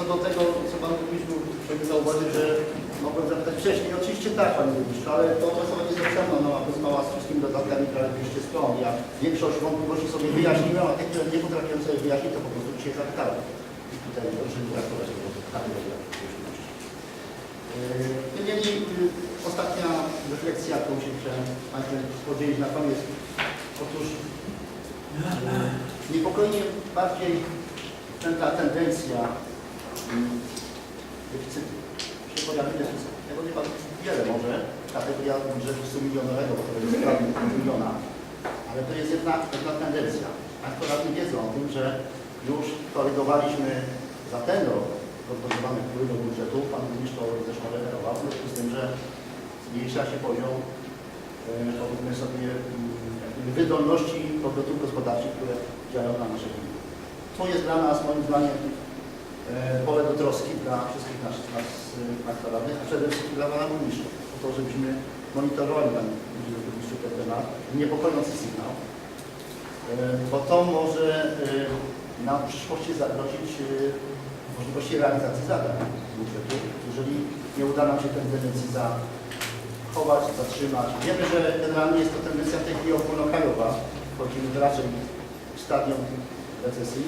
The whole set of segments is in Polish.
co do tego, co Pan Burmistrzu chciałbym zauważyć, że mogłem zapytać wcześniej. Oczywiście tak, Panie Burmistrzu, ale to opracowanie jest napisane, no, a mała z wszystkimi dodatkami prawie 200 stron. Ja większość wątpliwości sobie wyjaśniłem, a te, które nie potrafiłem sobie wyjaśnić, to po prostu dzisiaj zapytałem. I tutaj proszę mi traktować po prostu kategorię. Tym niemniej y, ostatnia refleksja, którą się chciałem Państwu podzielić na koniec. Otóż niepokoi mnie bardziej ta tendencja deficytu. Pojawi deficyt. Tego nie bardzo wiele może, kategoria budżetu 100 milionowego, bo to jest prawie miliona, ale to jest jedna, jedna tendencja. Państwo radni wiedzą o tym, że już korygowaliśmy za ten rok prognozowany wpływ do budżetu. Pan burmistrz to zresztą referował, w związku z tym, że zmniejsza się poziom powiedzmy sobie wydolności podmiotów gospodarczych, które działają na naszej gminie. To jest dla nas moim zdaniem pole do troski dla wszystkich naszych nas, e, państwa radnych, a przede wszystkim dla Pana Burmistrza, po to, żebyśmy monitorowali Panie Burmistrzu ten temat, niepokojący sygnał, e, bo to może e, nam w przyszłości zagrozić e, możliwości realizacji zadań budżetu, jeżeli nie uda nam się tę tendencję zachować, zatrzymać. Wiemy, że generalnie jest to tendencja w tej chwili ogólnokrajowa, wchodzimy raczej w stadium recesji,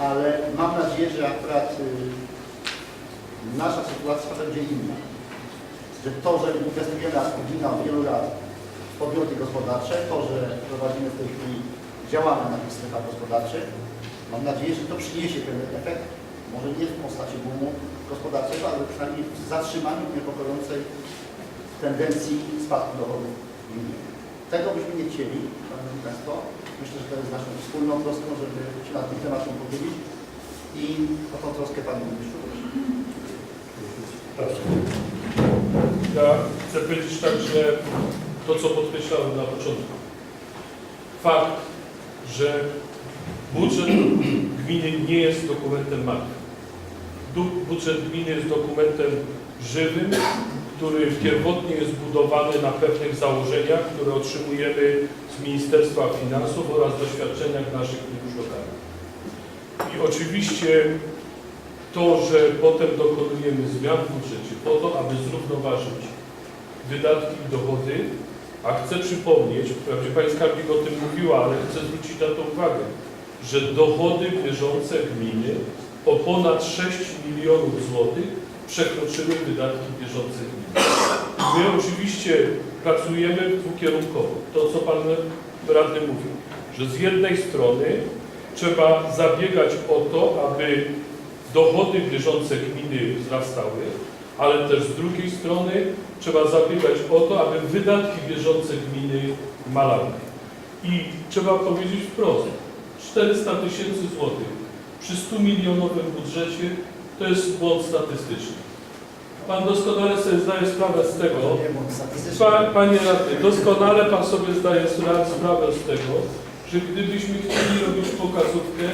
ale mam nadzieję, że akurat y, nasza sytuacja będzie inna. Że to, że inwestujemy as gmina od wielu lat w podmioty gospodarcze, to, że prowadzimy w tej chwili działania na tych strefach gospodarczych, mam nadzieję, że to przyniesie ten efekt, może nie w postaci boomu gospodarczego, ale przynajmniej w zatrzymaniu niepokojącej tendencji spadku dochodów gminy. Tego byśmy nie chcieli, Szanowni Państwo. Myślę, że to jest naszą wspólną troską, żeby się na ten temat pochylić i o tą troskę Panu Burmistrzu proszę. Proszę. Ja chcę powiedzieć tak, że to, co podkreślałem na początku. Fakt, że budżet gminy nie jest dokumentem martwym. Budżet gminy jest dokumentem żywym, który pierwotnie jest budowany na pewnych założeniach, które otrzymujemy z Ministerstwa Finansów oraz doświadczeniach naszych lokalnych. I oczywiście to, że potem dokonujemy zmian w budżecie po to, aby zrównoważyć wydatki i dochody, a chcę przypomnieć, wprawdzie Pani Skarbnik o tym mówiła, ale chcę zwrócić na to uwagę, że dochody bieżące gminy o ponad 6 milionów złotych przekroczyły wydatki bieżące gminy. My oczywiście pracujemy dwukierunkowo. To, co Pan Radny mówił, że z jednej strony trzeba zabiegać o to, aby dochody bieżące gminy wzrastały, ale też z drugiej strony trzeba zabiegać o to, aby wydatki bieżące gminy malały. I trzeba powiedzieć wprost, 400 tysięcy złotych przy 100 milionowym budżecie to jest błąd statystyczny. Pan doskonale sobie zdaje sprawę z tego. Pa, panie radny, doskonale Pan sobie zdaje spra- sprawę z tego, że gdybyśmy chcieli robić pokazówkę,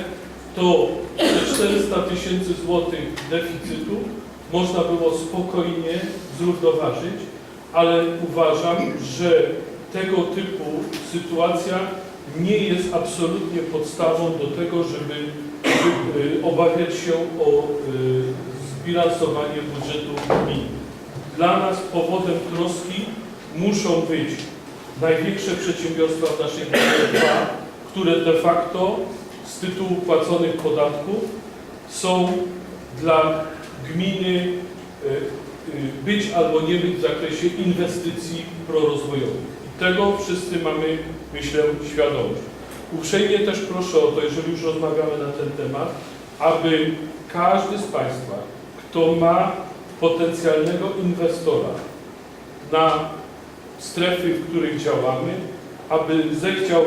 to te 400 tysięcy złotych deficytu można było spokojnie zrównoważyć, ale uważam, że tego typu sytuacja nie jest absolutnie podstawą do tego, żeby, żeby y, obawiać się o y, zbilansowanie budżetu gminy. Dla nas powodem troski muszą być największe przedsiębiorstwa w naszej gminie, które de facto z tytułu płaconych podatków są dla gminy e, e, być albo nie być w zakresie inwestycji prorozwojowych. I tego wszyscy mamy, myślę, świadomość. Uprzejmie też proszę o to, jeżeli już rozmawiamy na ten temat, aby każdy z Państwa, kto ma potencjalnego inwestora na strefy, w których działamy, aby zechciał e,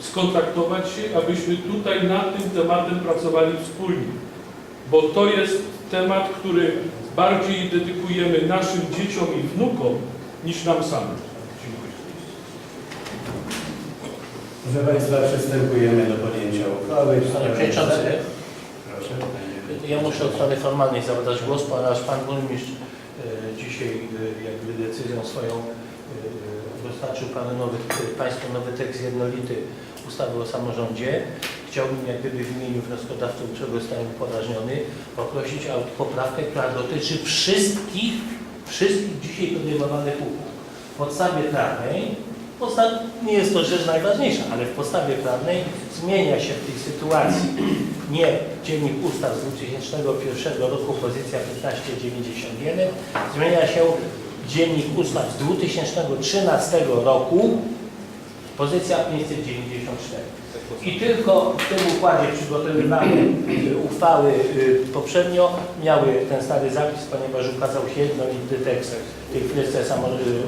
skontaktować się, abyśmy tutaj nad tym tematem pracowali wspólnie. Bo to jest temat, który bardziej dedykujemy naszym dzieciom i wnukom niż nam samym. Dziękuję. Proszę Państwa, przystępujemy do podjęcia uchwały. w Panie Przewodniczący, ja muszę od strony formalnej zabrać głos, ponieważ Pan Burmistrz e, dzisiaj e, jakby decyzją swoją e, e, dostarczył Panu nowy, Państwu nowy tekst jednolity ustawy o samorządzie. chciałbym jak gdyby w imieniu wnioskodawców, czego zostałem upoważniony, poprosić o poprawkę, która dotyczy wszystkich, wszystkich dzisiaj podejmowanych uchwał. W podstawie prawnej, nie jest to rzecz najważniejsza, ale w podstawie prawnej zmienia się w tej sytuacji nie Dziennik Ustaw z 2001 roku, pozycja 1591, zmienia się Dziennik Ustaw z 2013 roku, pozycja 594. I tylko w tym układzie przygotowywane y, uchwały y, poprzednio miały ten stary zapis, ponieważ ukazał się jednolity tekst tej y,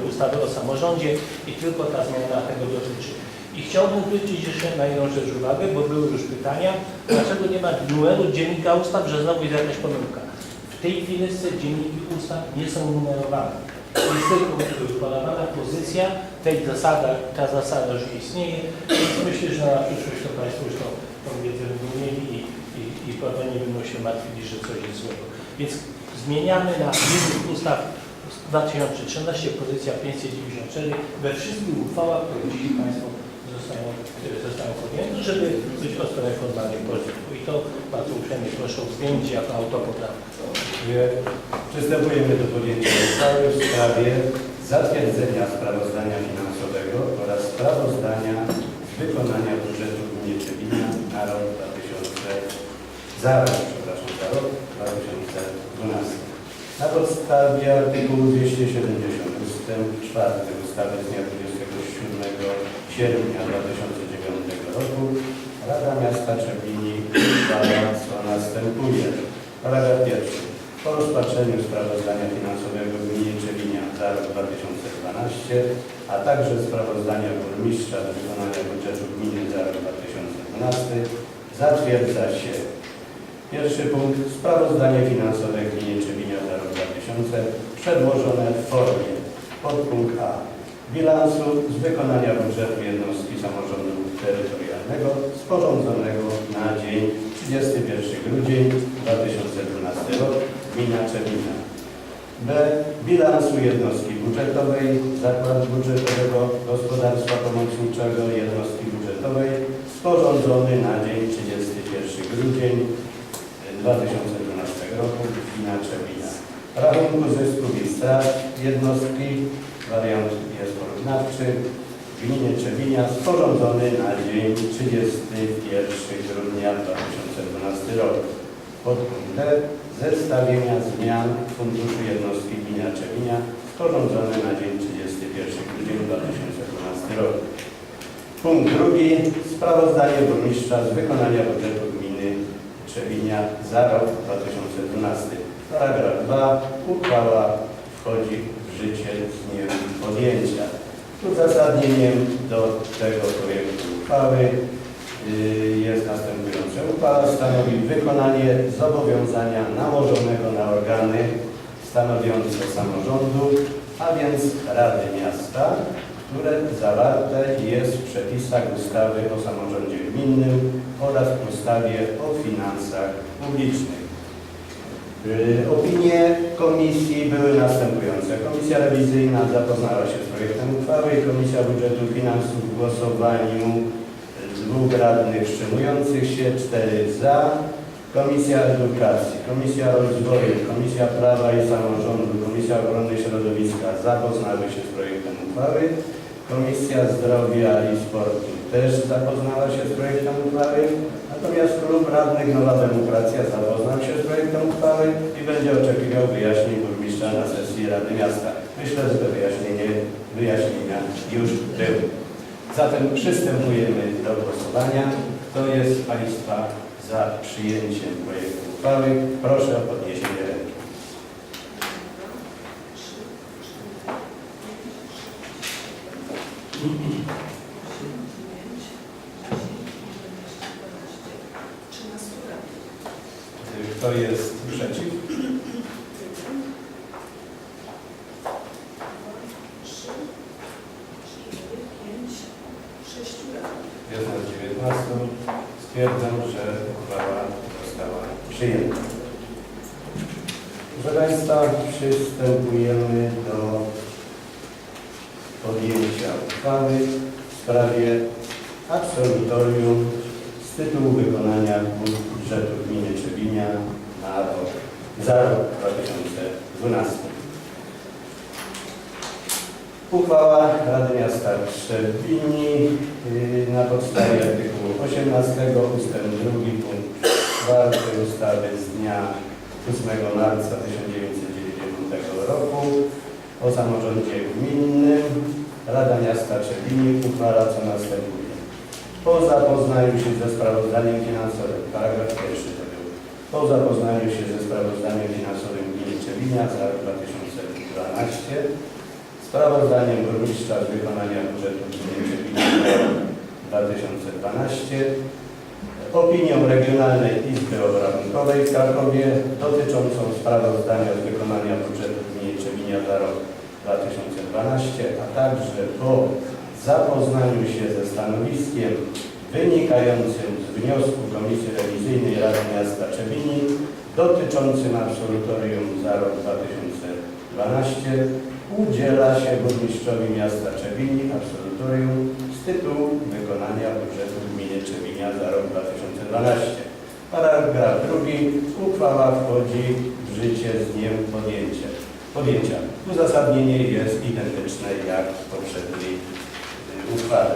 ustawy o samorządzie i tylko ta zmiana tego dotyczy. I chciałbym zwrócić jeszcze na jedną rzecz uwagę, bo były już pytania, dlaczego nie ma numeru dziennika ustaw, że znowu jest jakaś pomyłka. W tej chwili dzienniki ustaw nie są numerowane. Jest tylko wykonana pozycja, tej zasada, ta zasada już istnieje, więc myślę, że na przyszłość to Państwo już to, tą mieli i, i, i potem nie będą się martwili, że coś jest złego. Więc zmieniamy na dziennik ustaw z 2013, pozycja 594 we wszystkich uchwałach, które dzisiaj Państwo zostają, które zostają podjęte, żeby być o stronę formalnej porządku. I to bardzo uprzejmie proszę uwzględnić jako autopoprawkę. Dziękuję. Przystępujemy do podjęcia uchwały w sprawie zatwierdzenia sprawozdania finansowego oraz sprawozdania wykonania budżetu gminy Czebina na rok 2000, za rok, przepraszam, za rok 2012. Na podstawie artykułu 270 ustęp 4 ustawy z dnia 27 sierpnia 2009 roku Rada Miasta Czebini uchwala co następuje. Paragraf pierwszy. Po rozpatrzeniu sprawozdania finansowego gminy Czewinia za rok 2012, a także sprawozdania burmistrza z wykonania budżetu gminy za rok 2012, zatwierdza się Pierwszy punkt. Sprawozdanie finansowe gminy Czewinia za rok 2000 przedłożone w formie podpunkt A. Bilansu z wykonania budżetu jednostki samorządu terytorialnego sporządzonego na dzień 31 grudzień 2012 rok gmina Czewina. B. Bilansu jednostki budżetowej Zakładu Budżetowego Gospodarstwa Pomocniczego Jednostki Budżetowej sporządzony na dzień 31 grudzień 2012 roku gmina Czewina. Rachunku zysków i strat jednostki, wariant jest porównawczy, w gminie Czewinia sporządzony na dzień 31 grudnia 2012 roku. Podpunkt D. Zestawienia zmian funduszu jednostki gmina Czewinia sporządzone na dzień 31 grudzień 2012 roku. Punkt drugi. Sprawozdanie burmistrza z wykonania budżetu gminy Trzewinia za rok 2012. Paragraf 2. Uchwała wchodzi dniem podjęcia. Uzasadnieniem do tego projektu uchwały y, jest następujące. Uchwała stanowi wykonanie zobowiązania nałożonego na organy stanowiące samorządu, a więc Rady Miasta, które zawarte jest w przepisach ustawy o samorządzie gminnym oraz ustawie o finansach publicznych. Y, Opinie komisji były następujące. Komisja rewizyjna zapoznała się z projektem uchwały. Komisja Budżetu i Finansów w głosowaniu dwóch radnych wstrzymujących się, cztery za. Komisja Edukacji, Komisja Rozwoju, Komisja Prawa i Samorządu, Komisja Ochrony Środowiska zapoznały się z projektem uchwały. Komisja Zdrowia i Sportu też zapoznała się z projektem uchwały. Natomiast Klub Radnych Nowa Demokracja zapoznał się z projektem uchwały i będzie oczekiwał wyjaśnień burmistrza na sesji Rady Miasta. Myślę, że te wyjaśnienie, wyjaśnienia już były. Zatem przystępujemy do głosowania. Kto jest z Państwa za przyjęciem projektu uchwały? Proszę o podniesienie ręki jest przeciw? Jest nas 19. Stwierdzam, że uchwała została przyjęta. Proszę Państwa, przystępujemy do podjęcia uchwały w sprawie absolutorium z tytułu wykonania budżetu gminy Trzebinia na rok, za rok 2012. Uchwała Rady Miasta Trzebini yy, na podstawie artykułu 18 ust. 2 punkt 4 ustawy z dnia 8 marca 1990 roku o samorządzie gminnym Rada Miasta Trzebini uchwala co następuje. Po zapoznaniu się ze sprawozdaniem finansowym, paragraf pierwszy to był, po zapoznaniu się ze sprawozdaniem finansowym gminy Trzebinia za rok 2012 Sprawozdaniem burmistrza z wykonania budżetu gminy Trzebinia za rok 2012, opinią Regionalnej Izby Obrachunkowej w Krakowie dotyczącą sprawozdania z wykonania budżetu gminy Trzebinia za rok 2012, a także po zapoznaniu się ze stanowiskiem wynikającym z wniosku Komisji Rewizyjnej Rady Miasta Trzebini dotyczącym absolutorium za rok 2012 udziela się burmistrzowi miasta Trzebini absolutorium z tytułu wykonania budżetu gminy Trzebinia za rok 2012. Paragraf drugi. Uchwała wchodzi w życie z dniem podjęcia. podjęcia. Uzasadnienie jest identyczne jak w poprzedniej y, uchwale.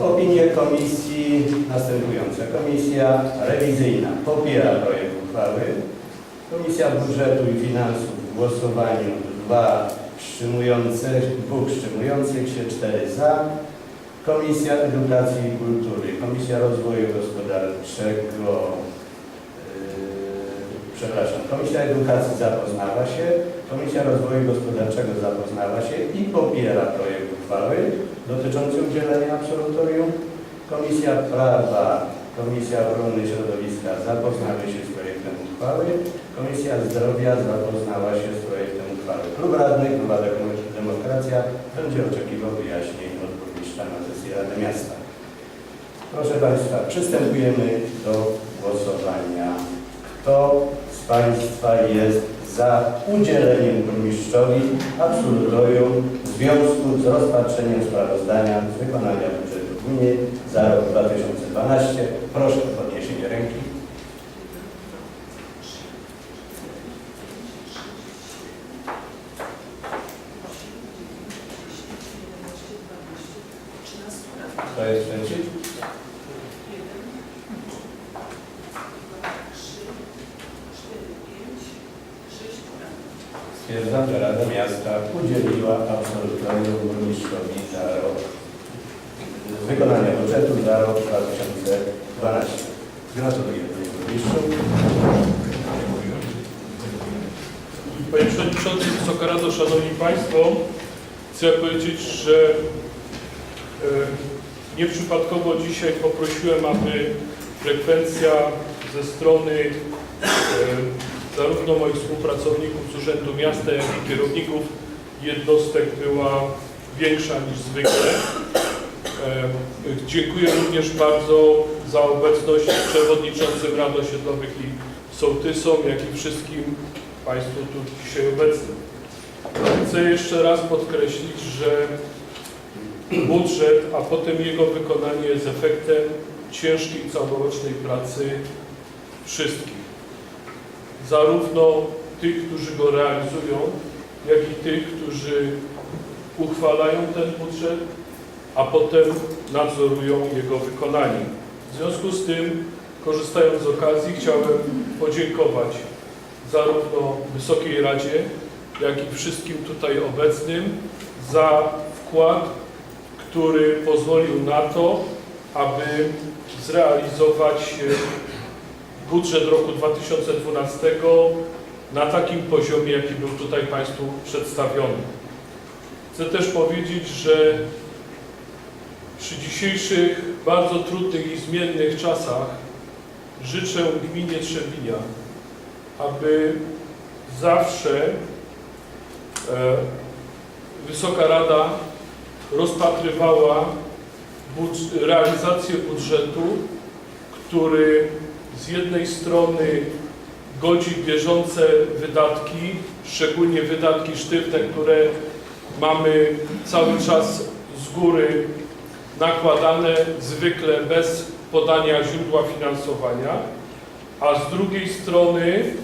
Yy, Opinie komisji następujące. Komisja rewizyjna popiera projekt uchwały. Komisja Budżetu i Finansów w głosowaniu dwa wstrzymujących, dwóch wstrzymujących się, cztery za. Komisja Edukacji i Kultury, Komisja Rozwoju Gospodarczego, yy, przepraszam, Komisja Edukacji zapoznała się, Komisja Rozwoju Gospodarczego zapoznała się i popiera projekt uchwały dotyczący udzielenia absolutorium. Komisja Prawa, Komisja Ochrony Środowiska zapoznały się z projektem uchwały. Komisja Zdrowia zapoznała się z projektem uchwały. Klub Radnych, Nowa Demokracja będzie oczekiwał wyjaśnień od burmistrza na sesji Rady Miasta. Proszę Państwa, przystępujemy do głosowania. Kto z Państwa jest za udzieleniem burmistrzowi absolutorium w związku z rozpatrzeniem sprawozdania z wykonania budżetu gminy za rok 2012? Proszę o podniesienie ręki. Kto jest przeciw? Stwierdzam, że Rada Miasta udzieliła absolutorium burmistrzowi za rok wykonania budżetu za rok 2012. Gratuluję panie burmistrzu. Panie Przewodniczący, Wysoka Rado, Szanowni Państwo, chcę powiedzieć, że e, nieprzypadkowo dzisiaj poprosiłem, aby frekwencja ze strony e, zarówno moich współpracowników z Urzędu Miasta, jak i kierowników jednostek była większa niż zwykle. Dziękuję również bardzo za obecność przewodniczącym Rad Osiedlowych i sołtysom, jak i wszystkim Państwu tu dzisiaj obecnym. Chcę jeszcze raz podkreślić, że budżet, a potem jego wykonanie jest efektem ciężkiej całorocznej pracy wszystkich. Zarówno tych, którzy go realizują, jak i tych, którzy uchwalają ten budżet, a potem nadzorują jego wykonanie. W związku z tym, korzystając z okazji, chciałem podziękować zarówno Wysokiej Radzie, jak i wszystkim tutaj obecnym za wkład, który pozwolił na to, aby zrealizować budżet roku 2012 na takim poziomie, jaki był tutaj Państwu przedstawiony. Chcę też powiedzieć, że przy dzisiejszych bardzo trudnych i zmiennych czasach życzę gminie Trzebinia, aby zawsze e, Wysoka Rada rozpatrywała budż- realizację budżetu, który z jednej strony godzi bieżące wydatki, szczególnie wydatki sztywne, które mamy cały czas z góry nakładane, zwykle bez podania źródła finansowania, a z drugiej strony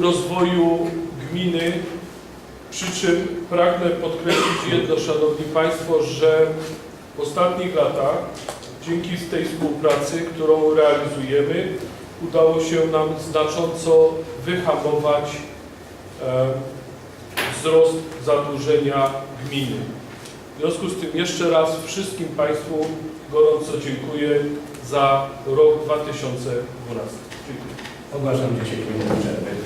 rozwoju gminy, przy czym pragnę podkreślić jedno, Szanowni Państwo, że w ostatnich latach dzięki tej współpracy, którą realizujemy, udało się nam znacząco wyhamować e, wzrost zadłużenia gminy. W związku z tym jeszcze raz wszystkim Państwu gorąco dziękuję za rok 2012. Dziękuję. Ogłaszam 10 minut przerwy.